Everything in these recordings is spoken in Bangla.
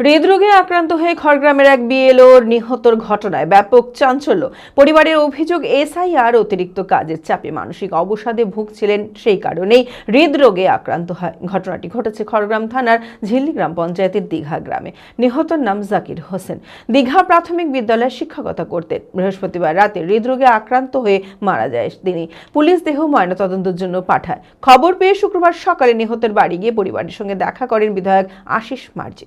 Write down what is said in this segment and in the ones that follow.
হৃদরোগে আক্রান্ত হয়ে খড়গ্রামের এক বিএলওর নিহতর ঘটনায় ব্যাপক চাঞ্চল্য। পরিবারের অভিযোগ, এসআইআর অতিরিক্ত কাজের চাপে মানসিক অবসাদে ভুগছিলেন সেই কারণেই হৃদরোগে আক্রান্ত হয়। ঘটনাটি ঘটেছে খড়গ্রাম থানার ঝিল্লি গ্রাম পঞ্চায়েতের দীঘা গ্রামে। নিহতর নাম জাকির হোসেন। দীঘা প্রাথমিক বিদ্যালয়ে শিক্ষকতা করতেন। বৃহস্পতিবার রাতে হৃদরোগে আক্রান্ত হয়ে মারা যায় তিনি। পুলিশ দেহ ময়নাতদন্তের জন্য পাঠায়। খবর পেয়ে শুক্রবার সকালে নিহতের বাড়ি গিয়ে পরিবারের সঙ্গে দেখা করেন বিধায়ক আশিস মার্জি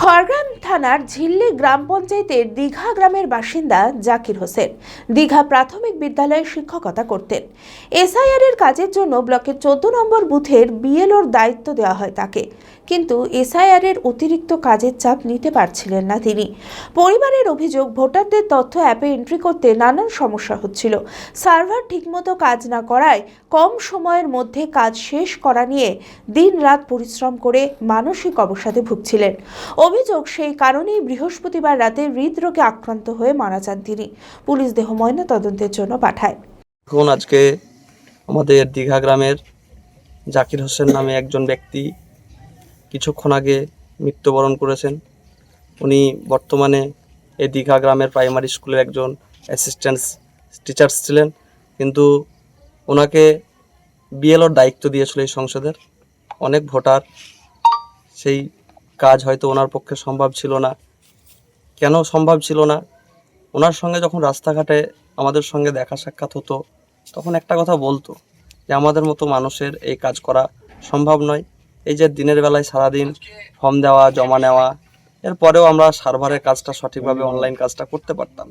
Khargram থানার ঝিল্লি গ্রাম পঞ্চায়েতের দীঘা গ্রামের বাসিন্দা জাকির হোসেন। দীঘা প্রাথমিক বিদ্যালয়ে শিক্ষকতা করতেন। এসআইআর এর কাজের জন্য ব্লকের চোদ্দ নম্বর বুথের বিএলওর দায়িত্ব দেওয়া হয় তাকে। কিন্তু এসআইআর এর অতিরিক্ত কাজের চাপ নিতে পারছিলেন না তিনি। পরিবারের অভিযোগ, ভোটারদের তথ্য অ্যাপে এন্ট্রি করতে নানান সমস্যা হচ্ছিল। সার্ভার ঠিকমতো কাজ না করায় কম সময়ের মধ্যে কাজ শেষ করা নিয়ে দিন রাত পরিশ্রম করে মানসিক অবসাদে ভুগছিলেন। অভিযোগ, সেই কারণেই বৃহস্পতিবার রাতে হৃদরোগে আক্রান্ত হয়ে মারা যান তিনি। পুলিশ দেহ ময়না তদন্তের জন্য পাঠায়। এখন আজকে আমাদের দীঘা গ্রামের জাকির হোসেন নামে একজন ব্যক্তি কিছুক্ষণ আগে মৃত্যুবরণ করেছেন। উনি বর্তমানে এই দীঘা গ্রামের প্রাইমারি স্কুলের একজন অ্যাসিস্ট্যান্ট টিচার্স ছিলেন, কিন্তু ওনাকে বিএলওর দায়িত্ব দিয়েছিল এই সংসদের। অনেক ভোটার সেই কাজ হয়তো ওনার পক্ষে সম্ভব ছিল না। কেন সম্ভব ছিল না? ওনার সঙ্গে যখন রাস্তাঘাটে আমাদের সঙ্গে দেখা সাক্ষাৎ হতো, তখন একটা কথা বলতো যে, আমাদের মতো মানুষের এই কাজ করা সম্ভব নয়। এই যে দিনের বেলায় সারাদিন ফর্ম দেওয়া, জমা নেওয়া এরপরেও আমরা সার্ভারের কাজটা সঠিকভাবে অনলাইন কাজটা করতে পারতাম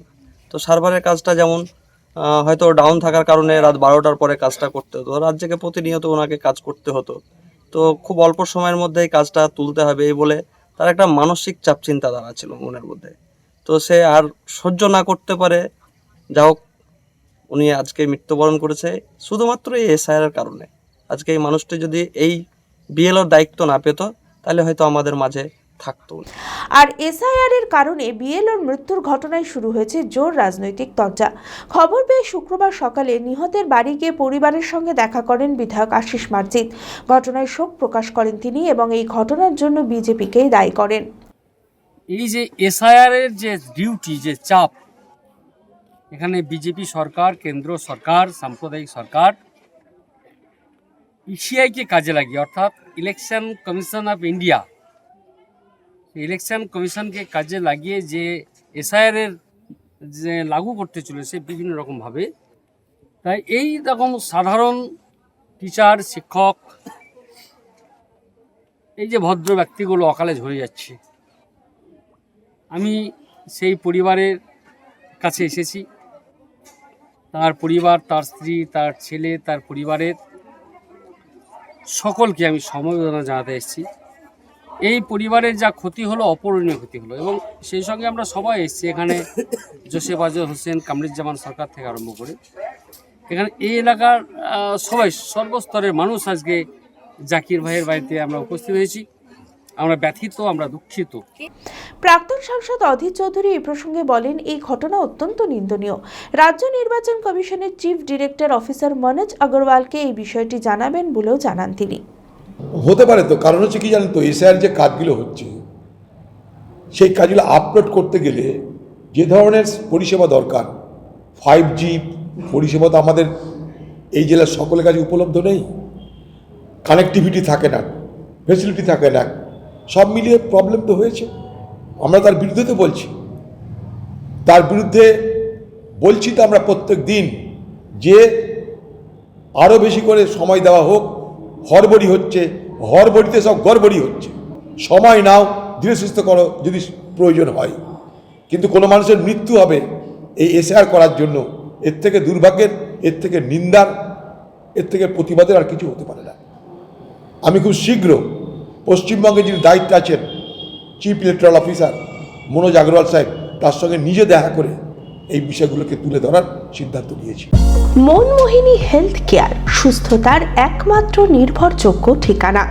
তো সার্ভারের কাজটা যেমন হয়তো ডাউন থাকার কারণে রাত বারোটার পরে কাজটা করতে হতো। রাত জেগে প্রতিনিয়ত ওনাকে কাজ করতে হতো। তো খুব অল্প সময়ের মধ্যে এই কাজটা তুলতে হবে এই বলে তার একটা মানসিক চাপ চিন্তা দ্বারা ছিল মনের মধ্যে। তো সে আর সহ্য না করতে পারে। যা হোক, উনি আজকে মৃত্যুবরণ করেছে, শুধুমাত্র এই এসআইআর কারণে। আজকে এই মানুষটি যদি এই বিএলওর দায়িত্ব না পেত, তাহলে হয়তো আমাদের মাঝে থাকতো। আর এসআইআর এর কারণে বিএলওর মৃত্যুর ঘটনায় শুরু হয়েছে জোর রাজনৈতিক তরজা খবর পেয়ে শুক্রবার সকালে নিহতের বাড়ি গিয়ে পরিবারের সঙ্গে দেখা করেন বিধায়ক আশিস মার্জিত। ঘটনায় শোক প্রকাশ করেন তিনি এবং এই ঘটনার জন্য বিজেপিকেই দায়ী করেন। এই যে এসআইআর এর যে ডিউটি যে চাপ এখানে বিজেপি সরকার কেন্দ্র সরকার সাম্প্রদায়িক সরকার ইসিআইকে কাজে লাগিয়ে অর্থাৎ election commission of India election কমিশনকে কাজে লাগিয়ে যে এসআইআর এর যে লাগু করতে চলেছে বিভিন্ন রকমভাবে তাই এই রকম সাধারণ টিচার, শিক্ষক, এই যে ভদ্র ব্যক্তিগুলো অকালে ঝরে যাচ্ছে। আমি সেই পরিবারের কাছে এসেছি। তার পরিবার, তার স্ত্রী, তার ছেলে, তার পরিবারের সকলকে আমি সমবেদনা জানাতে এসেছি। এই পরিবারের যা ক্ষতি হলো, অপূরণীয় ক্ষতি হলো এবং সেই সঙ্গে আমরা সবাই এসেছি এখানে জোসেফ আজর হোসেন, কামরুজ্জামান সরকার থেকে আরম্ভ করে। এখানে এই এলাকার সবাই সর্বস্তরের মানুষ আজকে জাকির ভাইয়ের বাড়িতে আমরা উপস্থিত হয়েছি। আমরা ব্যথিত, আমরা দুঃখিত। প্রাক্তন সাংসদ অধীর চৌধুরী এই প্রসঙ্গে বলেন, এই ঘটনা অত্যন্ত নিন্দনীয়। রাজ্য নির্বাচন কমিশনের চিফ ডিরেক্টর অফিসার মনোজ আগরওয়ালকে এই বিষয়টি জানাবেন বলেও জানান তিনি। হতে পারে তো, কারণ হচ্ছে কি জানেন তো, এসআইআর যে কাজগুলো হচ্ছে, সেই কাজগুলো আপলোড করতে গেলে যে ধরনের পরিষেবা দরকার ফাইভ জি পরিষেবা তো আমাদের এই জেলার সকলের কাছে উপলব্ধ নেই কানেক্টিভিটি থাকে না ফেসিলিটি থাকে না, সব মিলিয়ে প্রবলেম তো হয়েছে। আমরা তার বিরুদ্ধে তো বলছি। তার বিরুদ্ধে বলছি তো আমরা প্রত্যেক দিন যে আরও বেশি করে সময় দেওয়া হোক হরবড়ি হচ্ছে হরবড়িতে সব গড়বড়ি হচ্ছে। সময় নাও, ধীরে সুস্থ করো, যদি প্রয়োজন হয়। কিন্তু কোনো মানুষের মৃত্যু হবে এই এসআর করার জন্য। এর থেকে দুর্ভাগ্যের, এর থেকে নিন্দার, এর থেকে প্রতিবাদের আর কিছু হতে পারে না। আমি খুব শীঘ্র পশ্চিমবঙ্গে যিনি দায়িত্বে আছেন chief electoral officer Manoj Agarwal সাহেব, তার সঙ্গে নিজে দেখা করে এই বিষয়গুলোকে তুলে ধরার সিদ্ধান্ত নিয়েছি। মনমোহিনী হেলথ কেয়ার সুস্থতার একমাত্র নির্ভরযোগ্য ঠিকানা।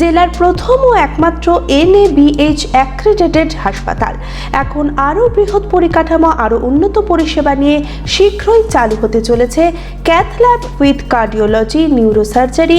জেলার প্রথম ও একমাত্র এনএবিএইচ অ্যাক্রেডিটেড হাসপাতাল। এখন আরও বৃহৎ পরিকাঠামো, আরও উন্নত পরিষেবা নিয়ে শীঘ্রই চালু হতে চলেছে cath lab with cardiology, neurosurgery